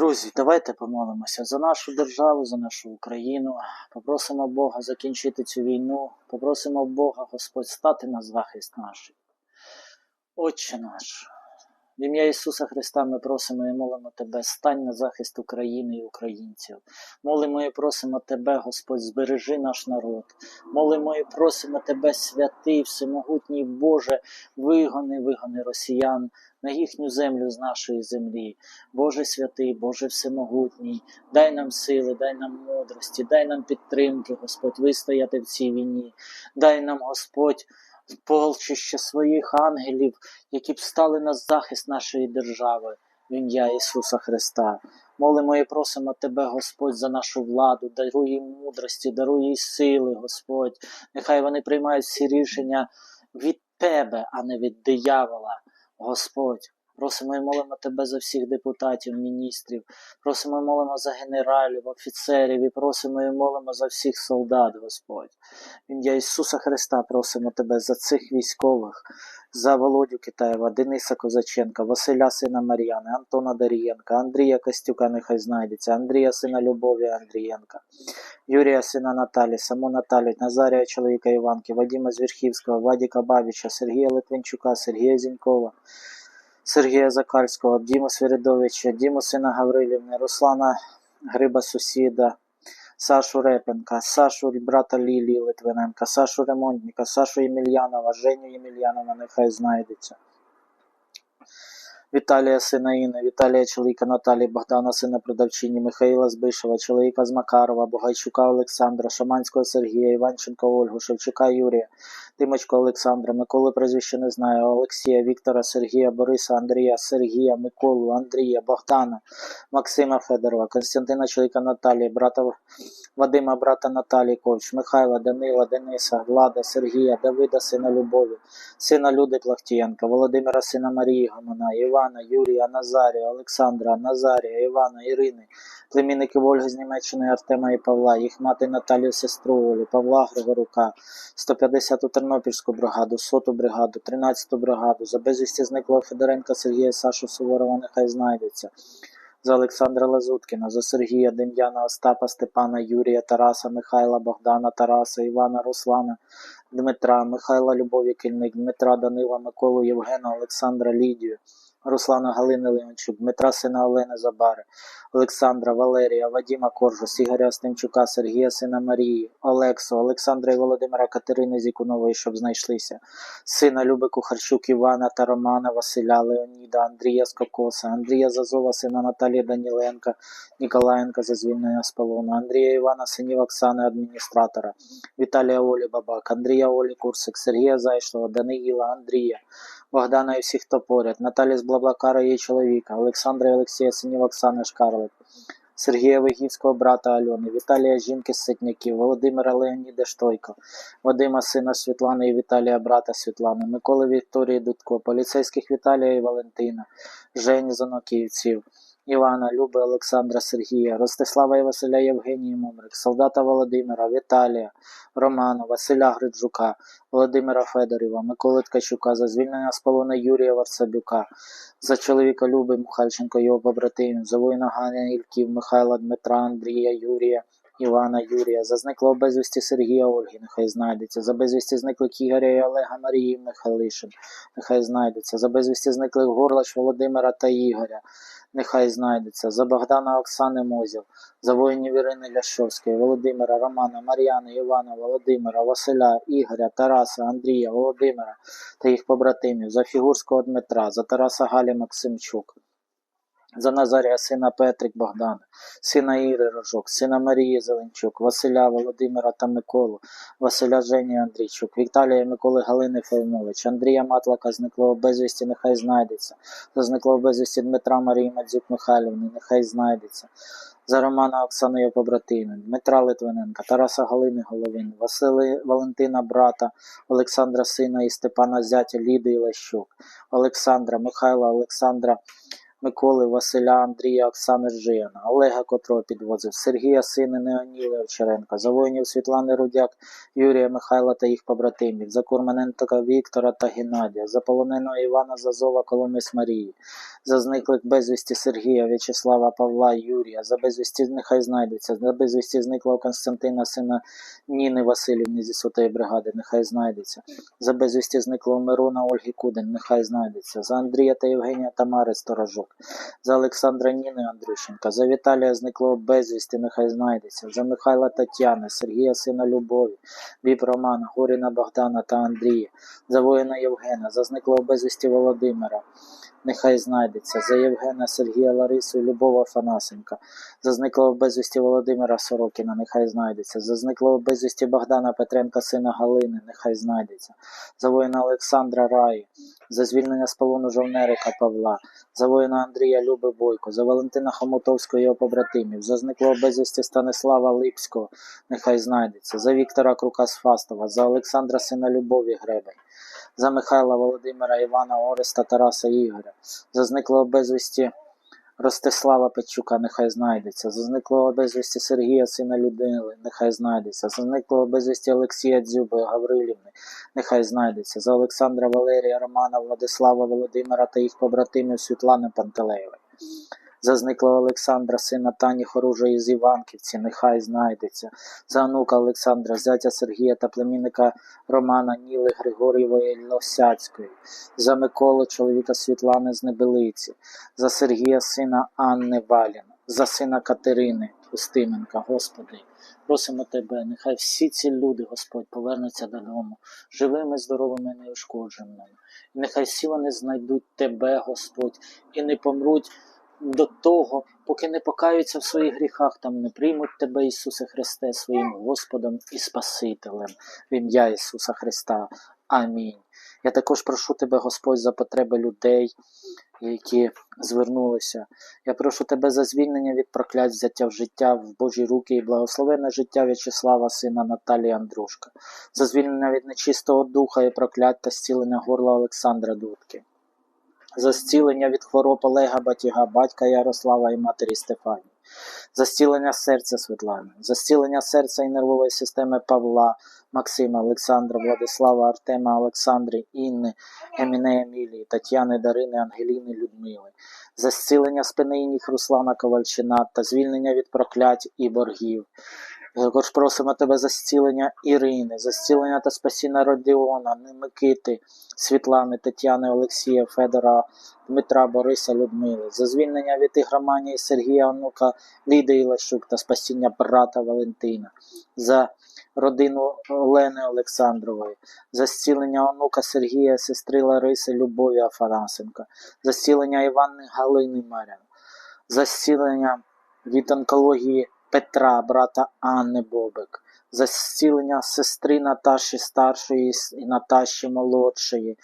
Друзі, давайте помолимося за нашу державу, за нашу Україну. Попросимо Бога закінчити цю війну. Попросимо Бога, Господь, стати на захист наш. Отче наш, в ім'я Ісуса Христа ми просимо і молимо Тебе, стань на захист України і українців. Молимо і просимо Тебе, Господь, збережи наш народ. Молимо і просимо Тебе, святий, всемогутній Боже, вигони, вигони росіян на їхню землю з нашої землі. Боже святий, Боже всемогутній, дай нам сили, дай нам мудрості, дай нам підтримки, Господь, вистояти в цій війні. Дай нам, Господь, полчище своїх ангелів, які б стали на захист нашої держави в ім'я Ісуса Христа. Молимо і просимо Тебе, Господь, за нашу владу, даруй їй мудрості, даруй їй сили, Господь. Нехай вони приймають всі рішення від Тебе, а не від диявола. Господь, просимо і молимо Тебе за всіх депутатів, міністрів, просимо і молимо за генералів, офіцерів, і просимо і молимо за всіх солдат, Господь. Ім'я Ісуса Христа просимо Тебе за цих військових, за Володю Китаєва, Дениса Козаченка, Василя сина Мар'яни, Антона Дарієнка, Андрія Костюка, нехай знайдеться, Андрія сина Любові Андрієнка, Юрія сина Наталі, саму Наталю, Назарія чоловіка Іванки, Вадима Звірхівського, Вадіка Бабіча, Сергія Литвинчука, Сергія Зінькова, Сергія Закарського, Діму Свиридовича, Діму сина Гаврилівни, Руслана Гриба Сусіда, Сашу Репенка, Сашу брата Лілії Литвиненка, Сашу Ремонтника, Сашу Ємельянова, Женю Ємельянова, нехай знайдеться. Віталія сина Інни, Віталія чоловіка Наталії, Богдана сина продавчині, Михаїла Збишева, чоловіка з Макарова, Богайчука Олександра, Шаманського Сергія, Іванченка Ольгу, Шевчука Юрія, Тимочко Олександра, Миколи прізвище не знаю, Олексія, Віктора, Сергія, Бориса, Андрія, Сергія, Миколу, Андрія, Богдана, Максима Федорова, Константина чоловіка Наталії, брата Вадима, брата Наталії Ковч, Михайла, Данила, Дениса, Влада, Сергія, Давида, сина Любові, сина Люди Плахтієнка, Володимира, сина Марії Гомона, Івана, Юрія, Назарія, Олександра, Назарія, Івана, Ірини, племінників Ольги з Німеччини, Артема і Павла, їх мати Наталію, сестру Олі, Павла Григорука, 150-ту Тернопільську бригаду, 100-ту бригаду, 13-ту бригаду, за безвісті зниклого Федоренка Сергія Сашу Суворова нехай знайдеться. За Олександра Лазуткіна, за Сергія Дем'яна, Остапа, Степана, Юрія, Тараса, Михайла, Богдана, Тараса, Івана, Руслана, Дмитра, Михайла Любові Кільник, Дмитра Данила, Миколу, Євгена, Олександра Лідію, Руслана Галини Леончук, Дмитра сина Олени Забари, Олександра, Валерія, Вадіма Коржус, Ігоря Остимчука, Сергія сина Марії, Олексу, Олександра і Володимира Катерини Зікунової, щоб знайшлися, сина Люби Кухарчук, Івана та Романа, Василя, Леоніда, Андрія Скокоса, Андрія Зазова, сина Наталії Даніленка, Ніколаєнка за звільнення з полону, Андрія Івана, синів Оксани, адміністратора, Віталія Олі Бабак, Андрія Олі Курсик, Сергія Зайшлова, Даниїла, Андрія, Богдана і всіх, хто поряд, Наталі з Блаблакара, її чоловіка, Олександра і Олексія, синів Оксани Шкарлик, Сергія Вигівського брата Альони, Віталія жінки з Ситняків, Володимира Леоніда Штойко, Вадима сина Світлани і Віталія брата Світлани, Миколи Вікторії Дудко, поліцейських Віталія і Валентина, Жені Заноківців, Івана, Люби, Олександра Сергія, Ростислава і Василя Євгенії Мумрик, солдата Володимира, Віталія, Романа, Василя Гриджука, Володимира Федорєва, Миколи Ткачука, за звільнення з полону Юрія Варсабюка, за чоловіка Люби Мухальченко, його побратимів, за воїна Ганя Ільків, Михайла Дмитра, Андрія, Юрія, Івана Юрія, за зниклого безвісті Сергія Ольги, нехай знайдеться, за безвісті зниклих Ігоря і Олега Марії Михайлишин, нехай знайдеться, за безвісті зниклих Горлач Володимира та Ігоря, нехай знайдеться, за Богдана Оксани Мозів, за воїнів Ірини Ляшовської, Володимира, Романа, Мар'яни, Івана, Володимира, Василя, Ігоря, Тараса, Андрія, Володимира та їх побратимів, за Фігурського Дмитра, за Тараса Галі Максимчук. За Назарія сина Петрик Богдана, сина Іри Рожок, сина Марії Зеленчук, Василя Володимира та Миколу, Василя Жені Андрійчук, Віталія Миколи Галини Фейнович, Андрія Матлака, зниклого безвісті, нехай знайдеться. За зниклого безвісті Дмитра Марії Мадзюк Михайлівни, нехай знайдеться. За Романа Оксани його побратими, Дмитра Литвиненка, Тараса Галини Головин, Васили Валентина брата, Олександра сина і Степана зятя Ліди Лещук, Олександра, Михайла, Олександра Миколи, Василя, Андрія, Оксани Жияна, Олега, котрого підвозив, Сергія, сина Неоніли Овчаренка, за воїнів Світлани Рудяк, Юрія Михайла та їх побратимів, за Курманенка Віктора та Геннадія, за полоненого Івана Зазова Коломис Марії, за зниклих безвісті Сергія, В'ячеслава, Павла, Юрія, за безвісті нехай знайдуться, за безвісті зниклого Константина, сина Ніни Васильівни зі сотої бригади, нехай знайдеться, за безвісті зниклого Мирона Ольги Кудин, нехай знайдеться, за Андрія та Євгенія Тамари Сторожок, за Олександра Ніни Андрющенка, за Віталія зниклого безвісти, нехай знайдеться, за Михайла Тетяни, Сергія сина Любові, Біб Романа, Горіна Богдана та Андрія, за воїна Євгена, за зниклого безвісті Володимира, нехай знайдеться, за Євгена Сергія Ларису і Любов Афанасенка, за зниклого безвісті Володимира Сорокіна, нехай знайдеться, за зниклого безвісті Богдана Петренка, сина Галини, нехай знайдеться, за воїна Олександра Раї, за звільнення з полону жовнерика Павла, за воїна Андрія Люби Бойко, за Валентина Хомутовського і його побратимів, за зниклого безвісті Станислава Липського, нехай знайдеться, за Віктора Крукас-Фастова, за Олександра сина Любові Гребень, за Михайла Володимира Івана Ореста Тараса Ігоря, за зниклого безвісті Ростислава Печука, нехай знайдеться, за зниклого безвісті Сергія сина Людмили, нехай знайдеться, за зниклого безвісті Олексія Дзюби Гаврилівни, нехай знайдеться, за Олександра Валерія Романа Владислава Володимира та їх побратимів Світлани Пантелеєвої. За зниклого Олександра, сина Тані Хоружої з Іванківці, нехай знайдеться. За онука Олександра, зятя Сергія та племінника Романа Ніли Григорєвої Лосяцької. За Миколу, чоловіка Світлани з Небелиці. За Сергія, сина Анни Валін. За сина Катерини Устименка, Господи. Просимо Тебе, нехай всі ці люди, Господь, повернуться додому, живими, здоровими, неушкодженими. Нехай всі вони знайдуть Тебе, Господь, і не помруть до того, поки не покаються в своїх гріхах, там не приймуть Тебе, Ісусе Христе, своїм Господом і Спасителем в ім'я Ісуса Христа. Амінь. Я також прошу Тебе, Господь, за потреби людей, які звернулися. Я прошу Тебе за звільнення від проклять взяття в життя в Божі руки і благословенне життя В'ячеслава, сина Наталії Андрушка, за звільнення від нечистого духа і проклять та зцілення горла Олександра Дудки за зцілення від хвороб Олега Батіга, батька Ярослава і матері Стефанії, за зцілення серця Світлани, за зцілення серця і нервової системи Павла, Максима, Олександра, Владислава, Артема, Олександри, Інни, Еміне Емілії, Тетяни, Дарини, Ангеліни, Людмили, за зцілення спини і ніг Руслана Ковальчина та звільнення від проклять і боргів. Також просимо тебе за зцілення Ірини, за зцілення та спасіння Родіона, Микити, Світлани, Тетяни, Олексія, Федора, Дмитра, Бориса, Людмили, за звільнення від ігроманії Сергія Онука, Ліди Ілащук та спасіння брата Валентина, за родину Олени Олександрової, за зцілення онука Сергія, сестри Лариси, Любові Афанасенка, за зцілення Іванни Галини Марян, за зцілення від онкології Петра, брата Анни Бобик, за зцілення сестри Наташі старшої і Наташі молодшої,